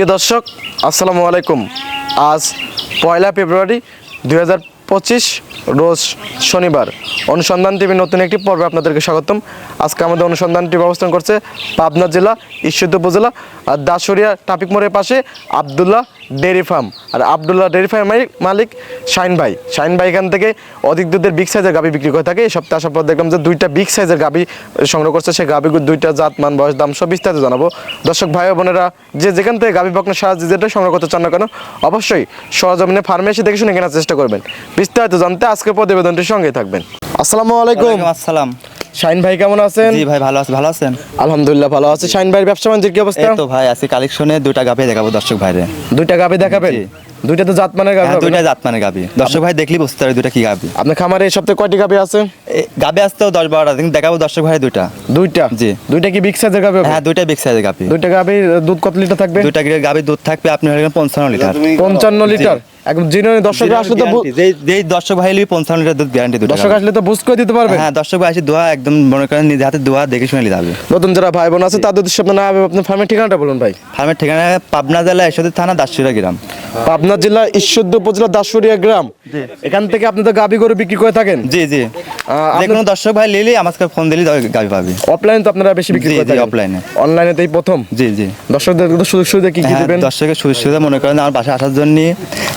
প্রিয় দর্শক, আসসালামু আলাইকুম। আজ পয়লা ফেব্রুয়ারি দুই হাজার পঁচিশ, রোজ শনিবার। অনুসন্ধান টিভির নতুন একটি পর্বে আপনাদেরকে স্বাগতম। আজকে আমাদের অনুসন্ধান টিভি অবস্থান করছে পাবনা জেলা, ঈশ্বরদ উপজেলা, আর দাসরিয়া ট্রাফিক মোড়ের পাশে আবদুল্লাহ ডেয়ারি ফার্ম আর আবদুল্লাহ ডেয়ারি ফার্ম মালিক শাইন ভাই। শাইন ভাই এখান থেকে অধিক দুধের বিগ সাইজের গাভি বিক্রি করে থাকে। এই সপ্তাহে আসার পর দেখলাম যে দুইটা বিগ সাইজের গাভি সংগ্রহ করছে। সেই গাভিগুলো দুইটা জাত মান বয়স দাম সব বিস্তারিত জানাব। দর্শক ভাই বোনেরা যে যেখান থেকে গাভি বকনা সাহায্যে যেটা সংগ্রহ করতে চান না কেন অবশ্যই সরজমিনে ফার্মে এসে দেখে শুনে কেনার চেষ্টা করবেন। বিস্তারিত জানতে আজকের প্রতিবেদনটির সঙ্গে থাকবেন। আসসালামু আলাইকুম। আসসালাম। শাইন ভাই কেমন আছেন? জি ভাই ভালো আছে ভালো আছেন? আলহামদুলিল্লাহ ভালো আছে। শাইন ভাইয়ের ব্যবসা বাণিজ্যের কি অবস্থা? এই তো ভাই আজকে কালেকশনে দুইটা গাভি দেখাবো দর্শক ভাইরে। দুইটা গাভি দেখাবেন? দুইটা তো গাভি হ্যাঁ দুইটা মানে গাভি। দর্শক ভাই দেখলি বুঝতে পারে দুইটা কি গাভি? আপনার খামারে এই সপ্তাহে কয়টি গাভি আছে? গাভি আসতেও দশ বারোটা কিন্তু দেখাবো দর্শক ভাই দুইটা। দুইটা? জি। দুইটা কি বিগ সাইজের গাভি হ্যাঁ দুইটা বিগ সাইজের গাভি। দুইটা গাভির দুধ কত লিটার থাকবে? দুইটা গাভি দুধ থাকবে আপনি হলেন পঞ্চান্ন লিটার। পঞ্চান্ন লিটার? একদম জিনো দর্শক আসলে তো যেই যেই দর্শক ভাই লিবি পঞ্চান্ন লিটার দুধ গ্যারান্টি দুটো দর্শক আসলে তো বুঝ করে দিতে পারবে হ্যাঁ দর্শক ভাই আসি দোয়া একদম মনে করেন নিজে হাতে দোয়া দেখে শুনে নিতে হবে। নতুন যারা ভাই বোন আছে তাদের উদ্দেশ্যে আপনার নাম আপনার ফার্মের ঠিকানাটা বলুন ভাই। ফার্মের ঠিকানা পাবনা জেলা এসদের থানা দাসুরা গ্রাম। পাবনা জেলা ঈশ্বরদ উপজেলা দাসুরিয়া গ্রাম। এখান থেকে আপনি তো গাভি গরু বিক্রি করে থাকেন। জি জি। কোনো দর্শক ভাই লিলি আমাকে ফোন দিলি গাভি পাবি। অফলাইন তো আপনারা বেশি বিক্রি করে থাকেন। offline অনলাইনে তো এই প্রথম। জি জি। দর্শকদের সুযোগ সুবিধা কি কি হ্যাঁ, দিবেন? দর্শকের সুযোগ সুবিধা মনে করেন আমার বাসায় আসার জন্য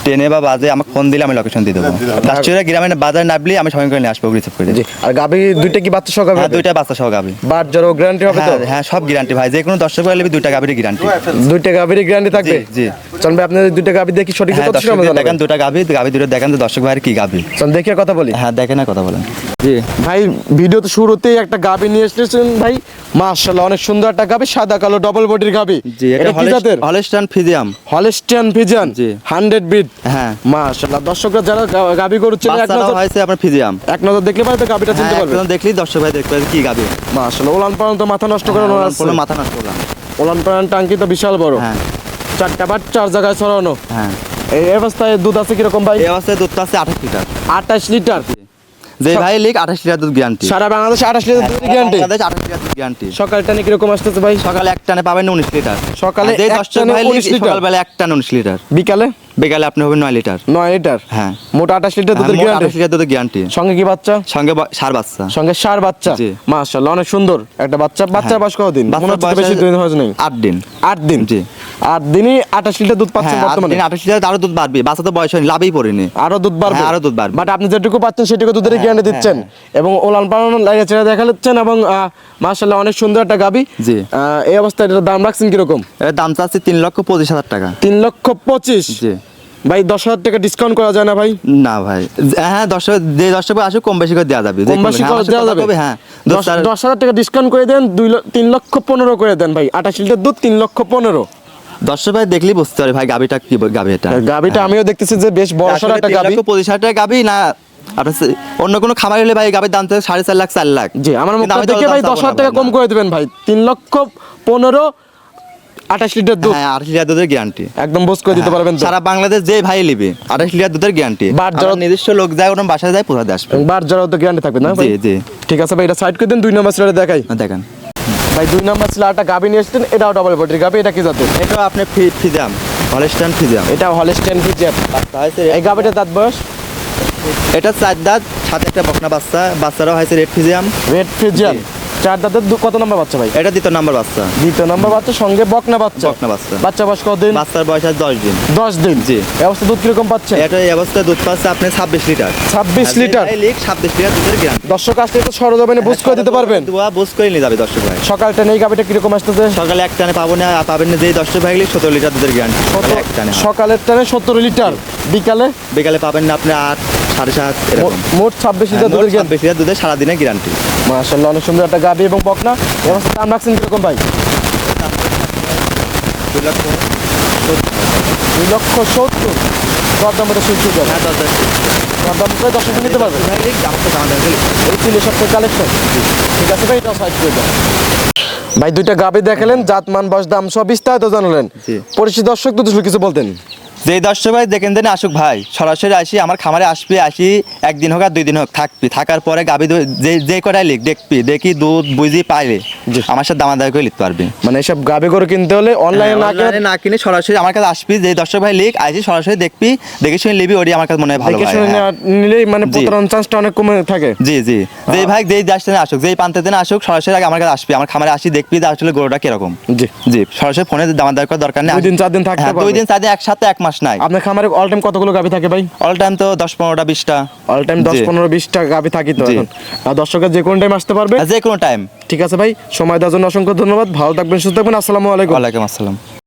ট্রেনে বা বাজে আমাকে ফোন দিলে আমি লোকেশন দিয়ে দেবো। দাসচুরা গ্রামে বাজার নামলে আমি সময় করে নিয়ে আসব রিসিভ করে আর গাভি দুইটা কি বাচ্চা সহ গাভি হ্যাঁ দুইটা বাচ্চা সহ গাবি বার জড়ো গ্যারান্টি হবে তো? হ্যাঁ হ্যাঁ সব গ্যারান্টি ভাই। যে কোনো দর্শক লিবি দুইটা গাবির গ্যারান্টি দুইটা গাভির গ্যারান্টি থাকবে? জি। চল ভাই আপনাদের দুইটা গাভি দেখি সঠিক হ্যাঁ কত সময় দেখেন দুটা গাবি গাবি দুটো দেখেন তো দর্শক ভাইয়ের কি গাবি চল দেখে কথা বলি। হ্যাঁ দেখেন না কথা বলেন। জি ভাই ভিডিও তো শুরুতেই একটা গাবি নিয়ে এসেছেন ভাই। মাশাআল্লাহ অনেক সুন্দর একটা গাবি সাদা কালো ডবল বডির গাবি জি এটা হলস্টান ফিজিয়াম হলস্টিয়ান ফিজিয়ান জি। 100 বিট হ্যাঁ। মাশাআল্লাহ দর্শকরা যারা গাবি গরু চেনে এক নজর হয়েছে আপনার ফিজিয়াম। এক নজর দেখলে পারে তো গাবিটা চিনতে হ্যাঁ পারবে। একদম দেখলি দর্শক ভাই দেখতে পাবে কি গাবি। মাশাআল্লাহ ওলান পালন তো মাথা নষ্ট করে হ্যাঁ, আছে মাথা নষ্ট করলাম ওলান পালন টাঙ্কি তো বিশাল বড়। হ্যাঁ। চারটা বার চার জায়গায় ছড়ানো। হ্যাঁ। এই অবস্থায় দুধ আছে কীরকম ভাই? এই অবস্থায় দুধ আছে আঠাশ লিটার। আঠাশ লিটার? যে ভাই লিখ আঠাশ লিটার দুধ গ্যারান্টি। সারা বাংলাদেশে আঠাশ লিটার দুধ গ্যারান্টি? বাংলাদেশ আঠাশ লিটার দুধ গ্যারান্টি। সকাল টানে কীরকম আসতেছে ভাই? সকালে এক টানে পাবেন উনিশ লিটার। সকালে এক টানে 19 লিটার। সকালবেলা এক টানে উনিশ লিটার। বিকালে? বিকালে আপনি নয় লিটার। নয় লিটার? হ্যাঁ। মোট আঠাশ লিটার দুধের মোট গ্যারান্টি আঠাশ লিটার দুধের গ্যারান্টি সঙ্গে কি বাচ্চা? সঙ্গে ব- বাচ্চা। সঙ্গে সার বাচ্চা? জি। মাশাআল্লাহ অনেক সুন্দর। একটা বাচ্চা। বাচ্চার বয়স কতদিন? বাচ্চার মনে হচ্ছে বয়স বেশি দিন হয়তো নেই। আট দিন। আট দিন? জি। আট দিনই আঠাশ লিটার দুধ পাচ্ছেন হ্যাঁ আট বর্তমানে? দিন আঠাশ লিটার আরও দুধ বাড়বে। বাচ্চা তো বয়স হয়নি লাভই পড়েনি। আরও দুধ বাড়বে? হ্যাঁ, আরও দুধ বাড়বে। বাট আপনি যেটুকু পাচ্ছেন সেটুকু দুধের গ্যারান্টি দিচ্ছেন। এবং ওলান পালন লাগে ছেড়ে দেখাচ্ছেন এবং মাশাআল্লাহ অনেক সুন্দর একটা গাবি। জি। এই অবস্থায় এটার দাম রাখছেন কীরকম? এর দাম চাচ্ছে তিন লক্ষ পঁচিশ হাজার টাকা। তিন লক্ষ পঁচিশ? জি। ভাই দশ হাজার টাকা ডিসকাউন্ট করা যায় না ভাই? না ভাই। হ্যাঁ দশ যে দশ টাকা আসুক কম বেশি করে দেওয়া যাবে। কম বেশি করে দেওয়া যাবে? হ্যাঁ। দশ হাজার টাকা ডিসকাউন্ট করে দেন দুই তিন লক্ষ পনেরো করে দেন ভাই। আঠাশ লিটার দুধ তিন লক্ষ পনেরো। দশ ভাই দেখলেই বুঝতে পারে ভাই গাবিটা কি গাবি এটা? গাবিটা আমিও দেখতেছি যে বেশ বড় সড়ো একটা গাবি। পঁচিশ হাজার টাকা গাবি না আপনার অন্য কোনো খামার হলে ভাই গাবির দাম সাড়ে চার লাখ চার লাখ। জি আমার দেখে দাম ভাই দশ হাজার টাকা কম করে দেবেন ভাই। তিন লক্ষ পনেরো আঠাশ লিটার দুধ। হ্যাঁ আঠাশ লিটার দুধের গ্যারান্টি একদম বোঝ করে দিতে পারবেন তো। সারা বাংলাদেশ যে ভাই নিবে আঠাশ লিটার দুধের গ্যারান্টি বার আমার নিজস্ব লোক যায় ওরকম বাসায় যায় পোষাতে আসবে। বার যারা তো গ্যারান্টি থাকবে না ভাই? জি জি। ঠিক আছে ভাই এটা সাইড করে দিন দুই নম্বর সিলারে দেখাই। না, দেখেন। ভাই দুই নম্বর সিলার একটা গাবি নিয়ে এসেছেন এটাও ডবল বডির গাবি এটা কি জাতের? এটা আপনি ফি- ফিজাম হলস্টান ফিজাম এটা হলস্টেন ফিজিয়ান এই গাবিটা দাঁত বয়স? এটা চার দাঁত সাথে একটা বকনা বাচ্চা বাচ্চারাও হয়েছে রেড ফিজিয়াম রেড ফিজিয়ান চার দাঁতের কত নম্বর বাচ্চা ভাই? এটা দ্বিতীয় নাম্বার বাচ্চা। দ্বিতীয় নম্বর বাচ্চা সঙ্গে বকনা বাচ্চা। বকনা বাচ্চা। বাচ্চা বয়স কতদিন? বাচ্চার বয়স আছে দশ দিন। দশ দিন। জি। এই অবস্থা দুধ কীরকম পাচ্ছেন? এটা এই অবস্থায় দুধ পাচ্ছে আপনি ছাব্বিশ লিটার। ছাব্বিশ লিটার? ছাব্বিশ লিটার দুধের গ্রাম। দর্শক আসলে তো সরজমিনে বুঝ করে দিতে পারবেন। দোয়া বুঝ করে নিয়ে যাবে দর্শক ভাই। সকালটা নেই গাবিটা কীরকম আসতেছে? সকালে এক টানে পাবো না পাবেন না যেই দশটা ভাই সতেরো লিটার দুধের টানে সকালের টানে সত্তর লিটার। বিকালে? বিকালে পাবেন না আপনি আট সাড়ে সাত। মোট- ছাব্বিশ হ্যাঁ, লিটার মোট দুধের ছাব্বিশ লিটার দুধের সারাদিনের গ্যারান্টি। মাশাআল্লাহ অনেক সুন্দর একটা গাবি এবং বকনা। অবস্থা দাম রাখছেন কীরকম ভাই? দুই লক্ষ সত্তর। দরদাম মধ্যে সুযোগ হ্যাঁ দশ হাজার দরদাম করে দর্শক নিতে পারবে? এই তিন সপ্তাহের কালেকশন। ঠিক আছে ভাই এটা সাইড করে দাও ভাই দুইটা গাবি দেখালেন জাত মান বয়স দাম সব বিস্তারিত জানালেন। পরিচিত দর্শক তো কিছু বলতেন। যেই দর্শক ভাই দেখেন দেন আসুক ভাই সরাসরি আসি আমার খামারে আসবি আসি একদিন হোক আর দুই দিন হোক থাকবি। থাকার পরে গাবি যে যে কটাই লিখ দেখবি দেখি দুধ বুঝি পাইলে। আমার সাথে দামাদারি করে লিখতে পারবি। মানে এসব গাবে করে কিনতে হলে অনলাইনে না কিনে না কিনে সরাসরি আমার কাছে আসবি যে দর্শক ভাই লিখ আসি সরাসরি দেখবি দেখে শুনে লিবি ওটি আমার কাছে মনে হয় ভালো দেখে শুনে হ্যাঁ। নিলেই মানে প্রতারণ চান্সটা অনেক কমে থাকে। জি জি। যেই ভাই যেই দাসতে আসুক যেই পান্তে দিন আসুক সরাসরি আগে আমার কাছে আসবি আমার খামারে আসি দেখবি যে আসলে গরুটা কীরকম। জি। জি সরাসরি ফোনে দামাদার করার দরকার নেই। দুই দিন, চার দিন থাকতে হ্যাঁ, দুই দিন চার দিন একসাথে এক মাস নাই। আপনার খামারে অল টাইম কতগুলো গাভী থাকে ভাই? অল টাইম তো দশ পনেরোটা বিশটা। অল টাইম দশ। পনেরো বিশটা গাভী থাকি তো। এখন। আর দর্শকের যে কোনো টাইম আসতে পারবে? যে কোনো টাইম ঠিক আছে ভাই সময় দেওয়ার জন্য অসংখ্য ধন্যবাদ। ভালো থাকবেন সুস্থ থাকবেন। আসসালামু আলাইকুম। ওয়ালাইকুম আসসালাম।